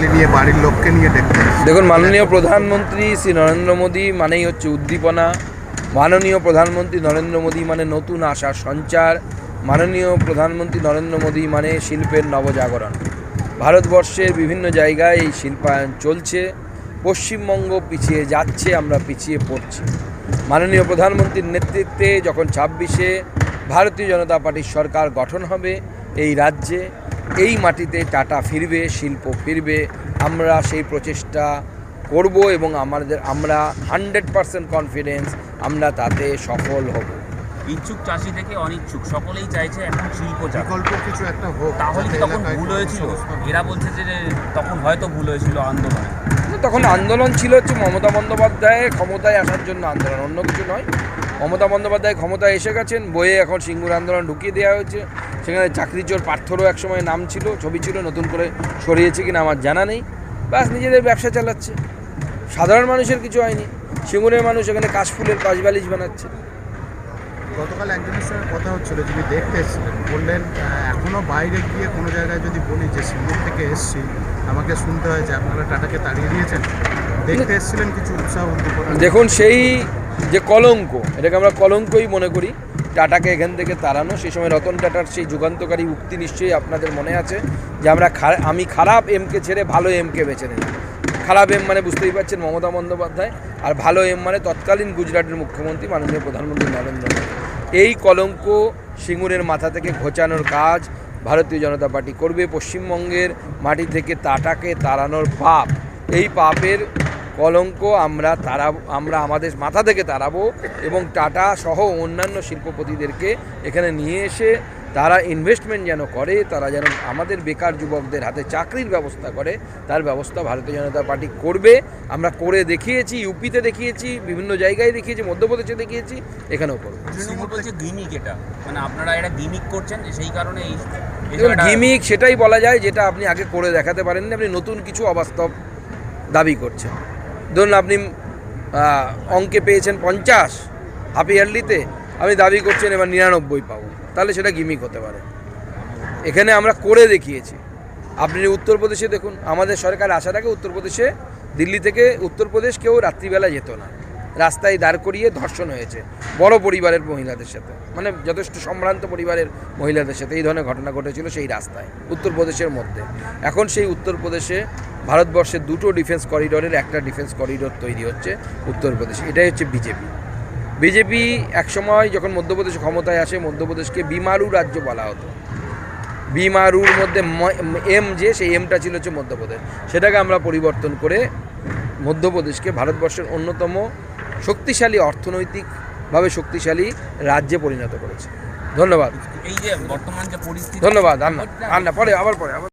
Family নিয়ে, বাড়ির লোককে নিয়ে দেখতে দেখুন, মাননীয় প্রধানমন্ত্রী শ্রী নরেন্দ্র মোদী মানেই হচ্ছে উদ্দীপনা। মাননীয় প্রধানমন্ত্রী নরেন্দ্র মোদী মানে নতুন আশার সঞ্চার। মাননীয় প্রধানমন্ত্রী নরেন্দ্র মোদী মানে শিল্পের নবজাগরণ। ভারতবর্ষের বিভিন্ন জায়গায় এই শিল্পায়ন চলছে। পশ্চিমবঙ্গ পিছিয়ে যাচ্ছে, আমরা পিছিয়ে পড়ছি। মাননীয় প্রধানমন্ত্রীর নেতৃত্বে যখন ছাব্বিশে ভারতীয় জনতা পার্টির সরকার গঠন হবে এই রাজ্যে এই মাটিতে টাটা ফিরবে শিল্প ফিরবে আমরা সেই প্রচেষ্টা করব এবং আমাদের আমরা হান্ড্রেড পারসেন্ট কনফিডেন্স আমরা তাতে সফল হব। ইচ্ছুক চাষি থেকে অনিচ্ছুক সকলেই চাইছে এখন শিল্প বিকল্প কিছু একটা হোক তাহলে কি তখন ভুল হয়েছিল? হয়। এরা বলছে যে তখন হয়তো ভুল হয়েছিল আন্দোলনে। তখন আন্দোলন ছিল হচ্ছে মমতা বন্দ্যোপাধ্যায় ক্ষমতায় আসার জন্য আন্দোলন অন্য কিছু নয়। মমতা বন্দ্যোপাধ্যায় ক্ষমতায় এসে গেছেন বইয়ে এখন সিঙ্গুর আন্দোলন ঢুকিয়ে দেওয়া হয়েছে। সেখানে চাকরি চোর পার্থরও একসময় নাম ছিল ছবি ছিল নতুন করে সরিয়েছে কিনা আমার জানা নেই। ব্যাস নিজেদের ব্যবসা চালাচ্ছে। সাধারণ মানুষের কিছু হয়নি। সিঙ্গুরের মানুষ এখানে কাশফুলের কাশবালিশ বানাচ্ছে। গতকাল একজনের সঙ্গে কথা হচ্ছিল যিনি দেখতে এসেছিলেন। বললেন আহ, এখনও বাইরে গিয়ে কোনো জায়গায় যদি বলি যে সিঙ্গুর থেকে এসছি আমাকে শুনতে হয় যে আপনারা টাটাকে তাড়িয়ে দিয়েছেন। দেখতে এসেছিলেন কিছু উৎসাহ দেখুন সেই যে কলঙ্ক এটাকে আমরা কলঙ্কই মনে করি। টাটাকে এখান থেকে তাড়ানো, সেই সময় রতন টাটার সেই যুগান্তকারী উক্তি নিশ্চয়ই আপনাদের মনে আছে যে আমরা আমি খারাপ এমকে ছেড়ে ভালো এমকে বেছে নিলাম খারাপ এম মানে বুঝতেই পারছেন মমতা বন্দ্যোপাধ্যায়, আর ভালো এম মানে তৎকালীন গুজরাটের মুখ্যমন্ত্রী মাননীয় প্রধানমন্ত্রী নরেন্দ্র মোদী। এই কলঙ্ক সিঙ্গুরের মাথা থেকে ঘোচানোর কাজ ভারতীয় জনতা পার্টি করবে। পশ্চিমবঙ্গের মাটি থেকে টাটাকে তাড়ানোর পাপ। এই পাপের কলঙ্ক আমরা তাড়াবো আমরা আমাদের মাথা থেকে তাড়াবো এবং টাটা সহ অন্যান্য শিল্পপতিদেরকে এখানে নিয়ে এসে তারা ইনভেস্টমেন্ট যেন করে তারা যেন আমাদের বেকার যুবকদের হাতে চাকরির ব্যবস্থা করে তার ব্যবস্থা ভারতীয় জনতা পার্টি করবে। আমরা করে দেখিয়েছি ইউপিতে দেখিয়েছি বিভিন্ন জায়গায় দেখিয়েছি মধ্যপ্রদেশে দেখিয়েছি এখানেও করব। তৃণমূল বলছে গিমিক এটা। মানে আপনারা এটা গিমিক করছেন সেই কারণে এই গিমিক সেটাই বলা যায় যেটা আপনি আগে করে দেখাতে পারেননি আপনি নতুন কিছু অবাস্তব দাবি করছেন। ধরুন আপনি অঙ্কে পেয়েছেন পঞ্চাশ, হাফ ইয়ারলিতে, আপনি দাবি করছেন এবার নিরানব্বই পাবো। তাহলে সেটা গিমিক হতে পারে। এখানে আমরা করে দেখিয়েছি। আপনি উত্তরপ্রদেশে দেখুন, আমাদের সরকার আসার আগে উত্তরপ্রদেশে, দিল্লি থেকে উত্তরপ্রদেশ কেউ রাত্রিবেলা যেত না। রাস্তায় দাঁড় করিয়ে ধর্ষণ হয়েছে, বড় পরিবারের মহিলাদের সাথে। মানে যথেষ্ট সম্ভ্রান্ত পরিবারের মহিলাদের সাথে এই ধরনের ঘটনা ঘটেছিল সেই রাস্তায়, উত্তরপ্রদেশের মধ্যে। এখন সেই উত্তরপ্রদেশে ভারতবর্ষের দুটো ডিফেন্স করিডোরের একটা ডিফেন্স করিডোর তৈরি হচ্ছে উত্তরপ্রদেশে এটাই হচ্ছে বিজেপি। বিজেপি একসময় যখন মধ্যপ্রদেশ ক্ষমতায় আসে মধ্যপ্রদেশকে বিমারু রাজ্য বলা হতো। বিমারুর মধ্যে এম যে সেই এমটা ছিল হচ্ছে মধ্যপ্রদেশ। সেটাকে আমরা পরিবর্তন করে মধ্যপ্রদেশকে ভারতবর্ষের অন্যতম শক্তিশালী অর্থনৈতিকভাবে শক্তিশালী রাজ্যে পরিণত করেছে। ধন্যবাদ। এই যে বর্তমান যে পরিস্থিতি ধন্যবাদ আন্না। আন্না পরে আবার পরে আবার